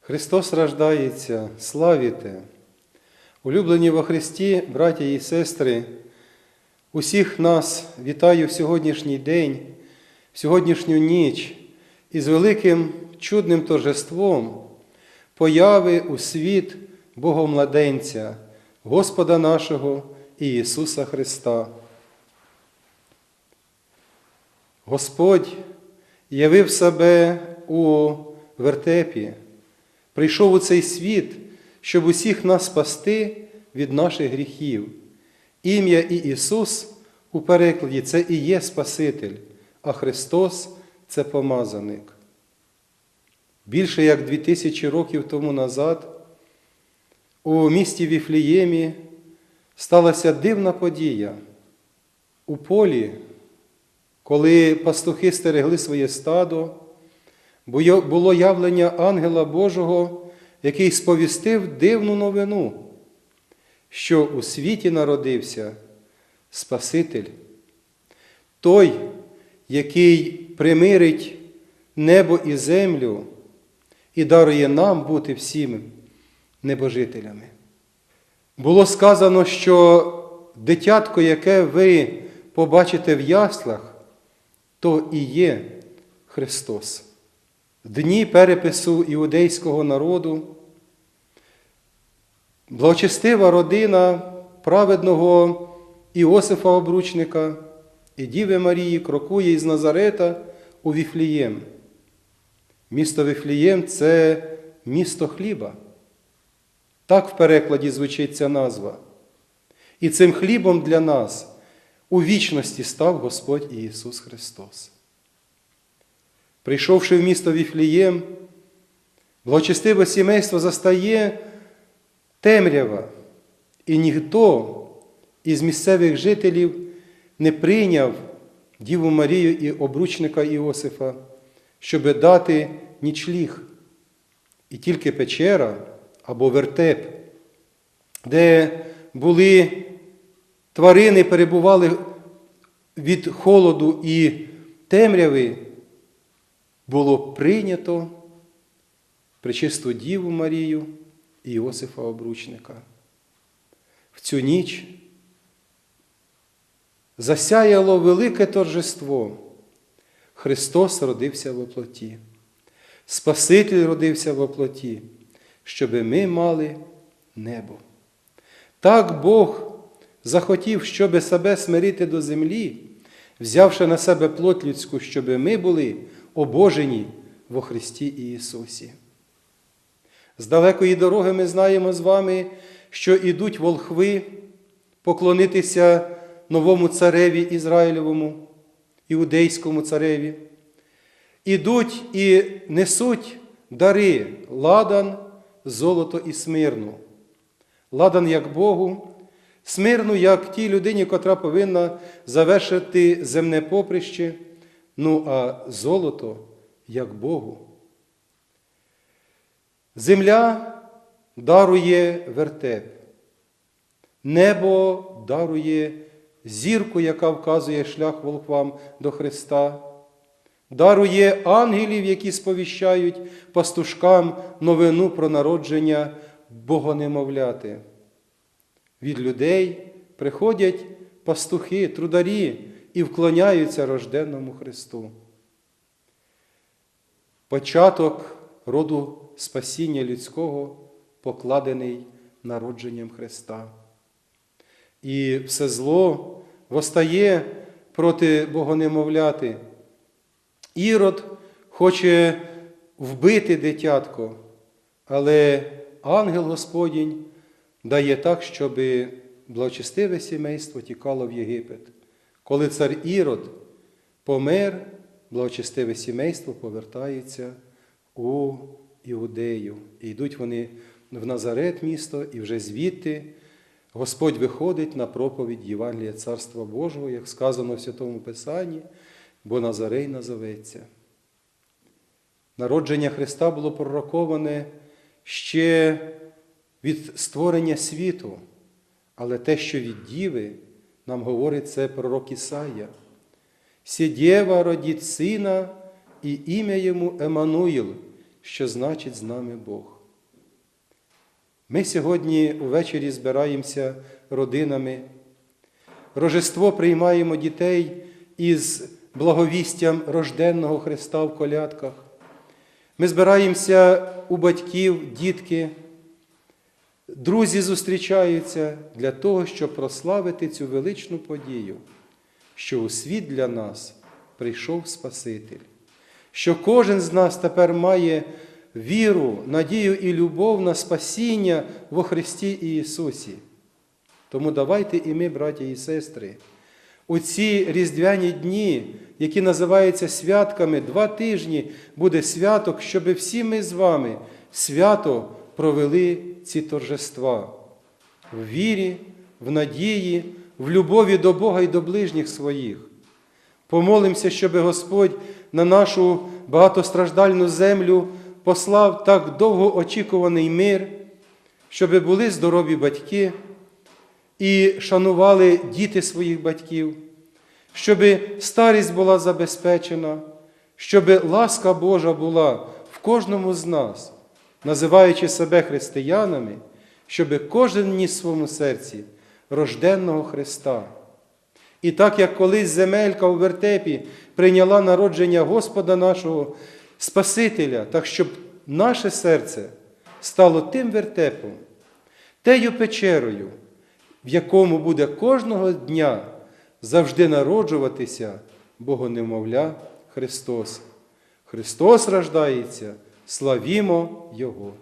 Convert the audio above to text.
Христос рождається, славіте! Улюблені во Христі, браття і сестри, усіх нас вітаю в сьогоднішній день, в сьогоднішню ніч із великим чудним торжеством появи у світ Богомладенця, Господа нашого і Ісуса Христа. Господь явив себе у вертепі, прийшов у цей світ, щоб усіх нас спасти від наших гріхів. Ім'я і Ісус у перекладі це і є Спаситель, а Христос це помазаник. Більше як дві тисячі років тому назад у місті Віфліємі сталася дивна подія. У полі, коли пастухи стерегли своє стадо, було явлення ангела Божого, який сповістив дивну новину, що у світі народився Спаситель, той, який примирить небо і землю і дарує нам бути всім небожителями. Було сказано, що дитятко, яке ви побачите в яслах, то і є Христос. Дні перепису іудейського народу, благочестива родина праведного Іосифа Обручника і Діви Марії крокує із Назарета у Віфлієм. Місто Віфлієм це місто хліба. Так в перекладі звучить ця назва. І цим хлібом для нас у вічності став Господь Ісус Христос. Прийшовши в місто Віфлієм, благочестиве сімейство застає темрява, і ніхто із місцевих жителів не прийняв Діву Марію і обручника Іосифа, щоб дати нічліг. І тільки печера або вертеп, де були тварини, перебували від холоду і темряви, було прийнято пречисту Діву Марію і Іосифа Обручника. В цю ніч засяяло велике торжество. Христос родився в оплоті. Спаситель родився в оплоті, щоби ми мали небо. Так Бог захотів, щоби себе смирити до землі, взявши на себе плоть людську, щоби ми були обожені во Христі Ісусі. З далекої дороги ми знаємо з вами, що ідуть волхви поклонитися новому цареві Ізраїлевому, іудейському цареві. Ідуть і несуть дари ладан, золото і смирну. Ладан як Богу, смирну, як тій людині, котра повинна завершити земне поприще, ну а золото як Богу. Земля дарує вертеп, небо дарує зірку, яка вказує шлях волхвам до Христа, дарує ангелів, які сповіщають пастушкам новину про народження Богонемовляти. Від людей приходять пастухи, трударі і вклоняються рожденному Христу. Початок роду спасіння людського покладений народженням Христа. І все зло восстає проти Богонемовляти. Ірод хоче вбити дитятко, але ангел Господінь дає так, щоб благочестиве сімейство тікало в Єгипет. Коли цар Ірод помер, благочестиве сімейство повертається у Іудею. І йдуть вони в Назарет місто, і вже звідти Господь виходить на проповідь Євангелія Царства Божого, як сказано в Святому Писанні, бо Назарей назоветься. Народження Христа було пророковане ще від створення світу, але те, що від Діви, нам говорить це пророк Ісая. Сідєва родить сина, і ім'я йому Еммануїл, що значить з нами Бог. Ми сьогодні увечері збираємося родинами. Рожество приймаємо дітей із благовістям рожденного Христа в колядках. Ми збираємося у батьків, дітки. Друзі зустрічаються для того, щоб прославити цю величну подію, що у світ для нас прийшов Спаситель, що кожен з нас тепер має віру, надію і любов на спасіння во Христі Ісусі. Тому давайте і ми, браті і сестри, у ці різдвяні дні, які називаються святками, два тижні буде святок, щоб всі ми з вами свято провели ці торжества в вірі, в надії, в любові до Бога і до ближніх своїх. Помолимося, щоб Господь на нашу багатостраждальну землю послав так довго очікуваний мир, щоб були здорові батьки і шанували діти своїх батьків, щоб старість була забезпечена, щоб ласка Божа була в кожному з нас, називаючи себе християнами, щоб кожен ніс в своєму серці рожденного Христа. І так як колись земелька у вертепі прийняла народження Господа нашого Спасителя, так щоб наше серце стало тим вертепом, тею печерою, в якому буде кожного дня завжди народжуватися Богонемовля Христос. Христос рождається, славімо Його!